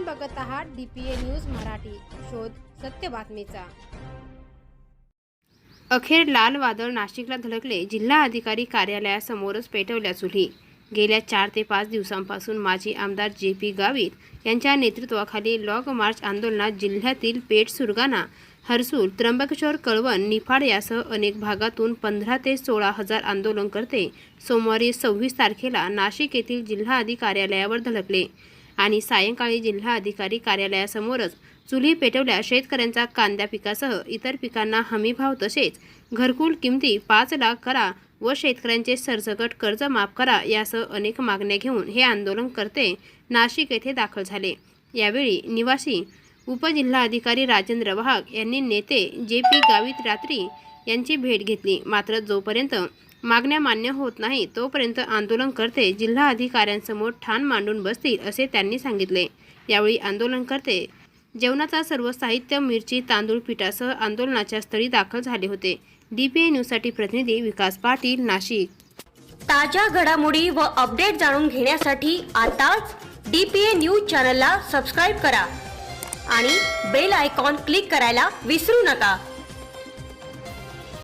आपण बघत आहात डीपीए न्यूज मराठी. शोध सत्य बातमीचा. अखेर लाल वादळ नाशिकला धडकले. जिल्हा अधिकारी कार्यालयासमोरच पेटवल्या चुली. गेल्या चार ते पाच दिवसांपासून माजी आमदार जे पी गावित यांच्या नेतृत्वाखाली लॉग मार्च आंदोलनात जिल्ह्यातील पेठ सुरगाणा हर्सूल त्र्यंबकेश्वर कळवण निफाड यासह अनेक भागातून पंधरा ते सोळा हजार आंदोलनकर्ते सोमवारी सव्वीस तारखेला नाशिक येथील जिल्हा कार्यालयावर धडकले. आणि सायंकाळी जिल्हा अधिकारी कार्यालयासमोरच चुली पेटवल्या शेतकऱ्यांचा कांद्या पिकासह इतर पिकांना हमीभाव तसेच घरकुल किमती पाच लाख करा व शेतकऱ्यांचे सरसकट कर्ज माफ करा यासह अनेक मागण्या घेऊन हे आंदोलनकर्ते नाशिक येथे दाखल झाले. यावेळी निवासी उपजिल्हाधिकारी राजेंद्र वाहक यांनी नेते जे पी गावित रात्री यांची भेट घेतली. मात्र जोपर्यंत मागण्या मान्य होत नाही तोपर्यंत आंदोलनकर्ते जिल्हा अधिकाऱ्यांसमोर ठाण मांडून बसतील असे त्यांनी सांगितले. यावेळी आंदोलनकर्ते जेवणाचा सर्व साहित्य मिरची तांदूळ पिठासह आंदोलनाच्या स्थळी दाखल झाले होते. डीपीए न्यूजसाठी प्रतिनिधी विकास पाटील नाशिक. ताज्या घडामोडी व अपडेट जाणून घेण्यासाठी आताच डी पी ए न्यूज चॅनलला सबस्क्राईब करा आणि बेल आयकॉन क्लिक करायला विसरू नका.